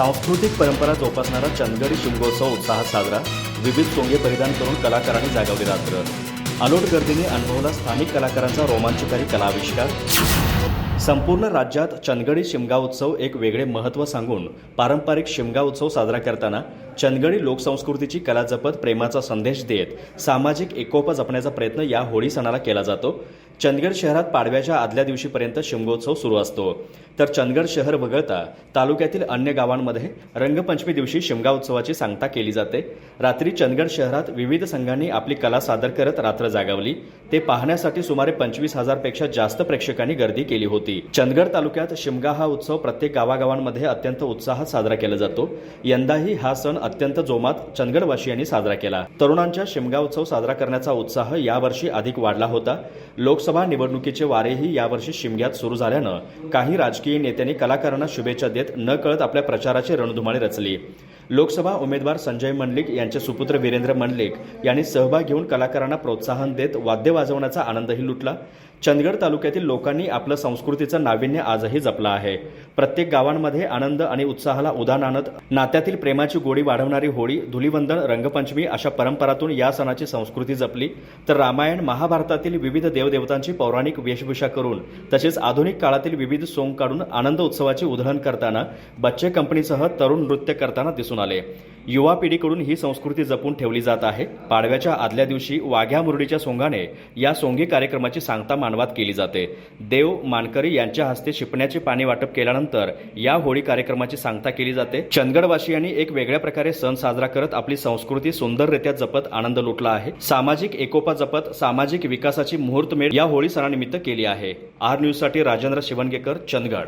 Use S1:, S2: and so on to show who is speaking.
S1: सांस्कृतिक परंपरा जोपासणारा चंदगडी शिमगोत्सव उत्साहात साजरा. विविध सोंगे परिधान करून कलाकारांनी जागवली रात्र. अलोट गर्दीने अनुभवला स्थानिक कलाकारांचा रोमांचकारी कलाविष्कार. संपूर्ण राज्यात चंदगडी शिमगा उत्सव एक वेगळे महत्त्व सांगून पारंपरिक शिमगा उत्सव साजरा करताना चंदगडी लोकसंस्कृतीची कला जपत प्रेमाचा संदेश देत सामाजिक एकोपा जपण्याचा प्रयत्न या होळी सणाला केला जातो. चंदगड शहरात पाडव्याच्या आदल्या दिवशीपर्यंत शिमगोत्सव सुरू असतो. तर चंदगड शहर वगळता तालुक्यातील अन्य गावांमध्ये रंगपंचमी दिवशी शिमगा उत्सवाची सांगता केली जाते. रात्री चंदगड शहरात विविध संघांनी आपली कला सादर करत रात्र जागावली. ते पाहण्यासाठी सुमारे पंचवीस हजारपेक्षा जास्त प्रेक्षकांनी गर्दी केली होती. चंदगड तालुक्यात शिमगा हा उत्सव प्रत्येक गावागावांमध्ये अत्यंत उत्साहात साजरा केला जातो. यंदाही हा सण अत्यंत जोमात चंदगडवासियांनी साजरा केला. तरुणांच्या शिमगा उत्सव साजरा करण्याचा उत्साह यावर्षी अधिक वाढला होता. लोकसभा निवडणुकीचे वारेही यावर्षी शिमग्यात सुरू झाल्यानं काही राजकीय नेत्यांनी कलाकारांना शुभेच्छा देत न कळत आपल्या प्रचाराची रणधुमाळी रचली. लोकसभा उमेदवार संजय मंडलिक यांचे सुपुत्र वीरेंद्र मंडलिक यांनी सहभाग घेऊन कलाकारांना प्रोत्साहन देत वाद्य वाजवण्याचा आनंदही लुटला. चंदगड तालुक्यातील लोकांनी आपलं संस्कृतीचं नाविन्य आजही जपलं आहे. प्रत्येक गावांमध्ये आनंद आणि उत्साहाला उदान आणत नात्यातील प्रेमाची गोडी वाढवणारी होळी धुलिवंदन रंगपंचमी अशा परंपरातून या सणाची संस्कृती जपली. तर रामायण महाभारतातील विविध देवदेवतांची पौराणिक वेशभूषा करून तसेच आधुनिक काळातील विविध सोंग काढून आनंद उत्सवाची उधळण करताना बच्चे कंपनीसह तरुण नृत्य करताना दिसून आले. युवा पिढीकडून ही संस्कृती जपून ठेवली जात आहे. पाडव्याच्या आदल्या दिवशी वाघ्या मुरडीच्या सोंगाने या सोंगी कार्यक्रमाची सांगता मानवात केली जाते. देव मानकरी यांच्या हस्ते शिपण्याचे पाणी वाटप केल्यानंतर या होळी कार्यक्रमाची सांगता केली जाते. चंदगडवासियांनी एक वेगळ्या प्रकारे सण साजरा करत आपली संस्कृती सुंदररित्या जपत आनंद लुटला आहे. सामाजिक एकोपा जपत सामाजिक विकासाची मुहूर्तमेढ या होळी सणानिमित्त केली आहे. आर न्यूजसाठी राजेंद्र शिवणगेकर चंदगड.